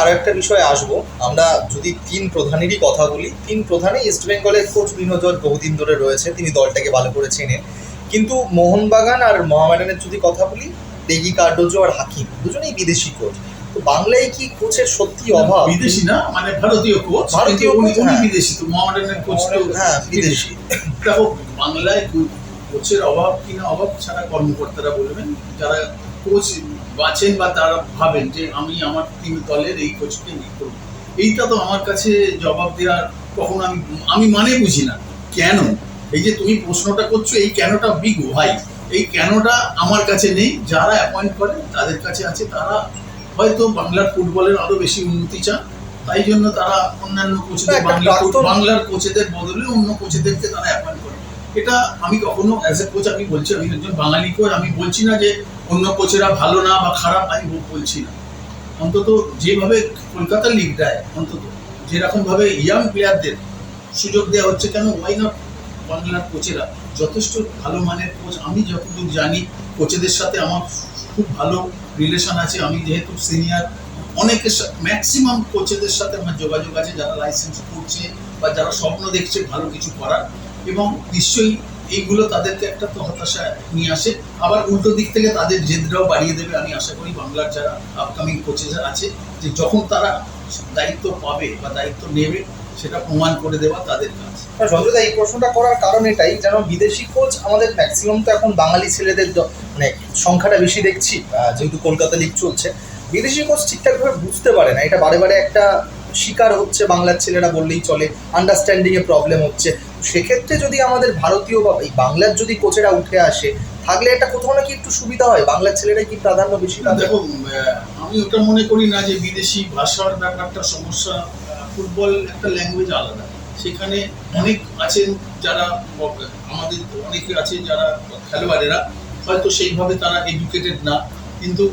আরও একটা বিষয়ে আসব। আমরা যদি তিন প্রধানেরই কথা বলি তিন প্রধানই ইস্ট বেঙ্গলের কোচ বিনোদন বহুদিন ধরে রয়েছে তিনি দলটাকে ভালো করে চেনেন। কিন্তু মোহনবাগান আর মোহামেডানের যদি কথা বলি ডেগি কার্ডোজো আর হাকিম দুজনেই বিদেশি কোচ তো বাংলায় কি কোচের সত্যি অভাব? বিদেশি না মানে ভারতীয় কোচ ভারতীয় উনি হ্যাঁ। বিদেশি তো মোহামেডানের কোচ তো হ্যাঁ বিদেশি। দেখো বাংলায় কোচের অভাব কিনা অভাব ছাড়া কর্মকর্তারা বলবেন যারা কোচ বা তারা ভাবেন যে আমি আমার টিম দলের এই কোচকে নিয়ে করব। এইটা তো আমার কাছে জবাব দেওয়ার কখনো আমি আমি মানে বুঝি না। কেন? এই যে তুমি প্রশ্নটা করছ এই কেনটা বিগ ভাই এই কেনটা আমার কাছে নেই। যারা অ্যাপয়েন্ট করে তাদের কাছে আছে। তারা হয়তো বাংলার ফুটবলের আরও বেশি উন্নতি চান। তাই জন্য তারা অন্যান্য কোচেদের বাংলা বাংলার কোচেদের বদলে অন্য কোচেদেরকে তারা অ্যাপয়েন্ট করে। এটা আমি কখনো অ্যাজ এ কোচ আমি বলছি আমি একজন বাঙালি কোচ আমি বলছি না যে কোচেরা ভালো না বা খারাপ, আমি বলছি না। অন্তত যেভাবে কলকাতা লিগ দেয়, অন্তত যেরকম ভাবে ইয়াং প্লেয়ারদের সুযোগ দেওয়া হচ্ছে, কেন ওয়াই নট বাংলার কোচেরা? যথেষ্ট ভালো মানের কোচ আমি যতদূর জানি কোচেদের সাথে আমার খুব ভালো রিলেশন আছে। আমি যেহেতু সিনিয়র অনেকের সাথে ম্যাক্সিমাম কোচেদের সাথে আমার যোগাযোগ আছে, যারা লাইসেন্স করছে বা যারা স্বপ্ন দেখছে ভালো কিছু করার। এবং নিশ্চয়ই এইগুলো তাদেরকে একটা তো হতাশা নিয়ে আসে। আবার উল্টো দিক থেকে তাদের জেদরাও বাড়িয়ে দেবে। আমি আশা করি বাংলার যারা আপকামিং কোচেরা আছে, যে যখন তারা দায়িত্ব পাবে বা দায়িত্ব নেবে, সেটা প্রমাণ করে দেওয়া তাদের কাজ। সঞ্জয়দা এই প্রশ্নটা করার কারণ এটাই, যেন বিদেশি কোচ আমাদের ম্যাক্সিমাম তো এখন বাঙালি ছেলেদের মানে সংখ্যাটা বেশি দেখছি যেহেতু কলকাতা লিগ চলছে। বিদেশি কোচ ঠিকঠাকভাবে বুঝতে পারে না। এটা বারে বারে একটা শিকার হচ্ছে বাংলার ছেলেরা বললেই চলে আন্ডারস্ট্যান্ডিং এ প্রবলেম হচ্ছে। সেক্ষেত্রে যদি আমাদের ভারতীয় বা এই বাংলার যদি কোচেরা উঠে আসে, থাকলে এটা কোথাও না কি একটু সুবিধা হয়? বাংলার ছেলেরা কি প্রাধান্য বেশি পাবে? দেখো আমি ওটা মনে করি না যে বিদেশি ভাষার ব্যাপারটা সমস্যা ফুটবল একটা ল্যাঙ্গুয়েজ আলাদা। সেখানে অনেক আছেন যারা, আমাদের অনেকে আছে যারা খেলোয়াড়েরা, হয়তো সেইভাবে তারা এডুকেটেড না। কিন্তু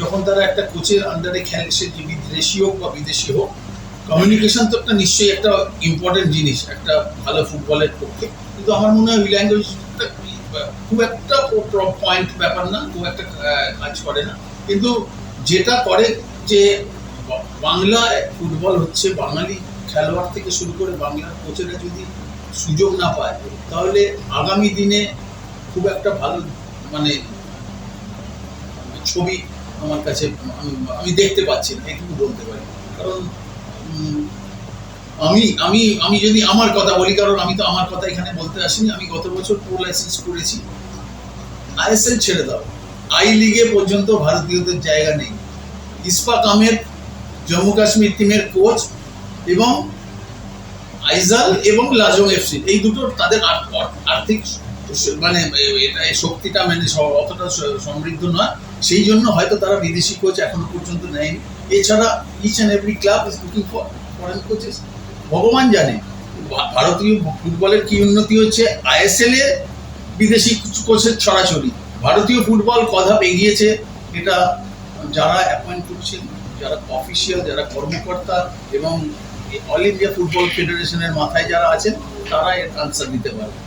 যখন তারা একটা কোচের আন্ডারে খেলে সে বিদেশি হোক বা বিদেশি হোক কমিউনিকেশন তো একটা নিশ্চয়ই একটা ইম্পর্টেন্ট জিনিস, একটা ভালো ফুটবলের পক্ষে। কিন্তু আমার মনে হয় ওই খুব একটা পয়েন্ট ব্যাপার না, খুব একটা কাজ করে না। কিন্তু যেটা করে যে বাংলায় ফুটবল হচ্ছে, বাঙালি খেলোয়াড় থেকে শুরু করে বাংলার কোচেরা যদি সুযোগ না পায়, তাহলে আগামী দিনে খুব একটা ভালো মানে ছবি আমার কাছে, আমি- দেখতে পাচ্ছি না এটুকু বলতে পারি। কারণ আমি আমি আমি যদি আমার কথা বলি, কারণ আমি তো আমার কথা এখানে বলতে আসিনি, আমি গত বছর প্রো লাইসেন্স করেছি। আইএসএল ছেড়ে দাও। আই লিগে পর্যন্ত ভারতীয়দের জায়গা নেই। ইস্পাক আহমেদ, জম্মু কাশ্মীর টিমের কোচ এবং আইজাল এবং লাজং এফসি এই দুটো তাদের আর- আর- আর্থিক মানে এটা শক্তিটা মানে অতটা সমৃদ্ধ নয়। সেই জন্য হয়তো তারা বিদেশি কোচ এখনও পর্যন্ত নেয়নি। এছাড়া each and every club is looking for foreign coaches ভগবান জানে ভারতীয় ফুটবলের কি উন্নতি হচ্ছে? আইএসএল এ বিদেশি কোচের ছড়াছড়ি ভারতীয় ফুটবল কথা এগিয়েছে এটা যারা অ্যাপয়েন্ট করছেন, যারা অফিসিয়াল যারা কর্মকর্তা এবং অল ইন্ডিয়া ফুটবল ফেডারেশনের মাথায় যারা আছেন, তারা এর আনসার দিতে পারবে।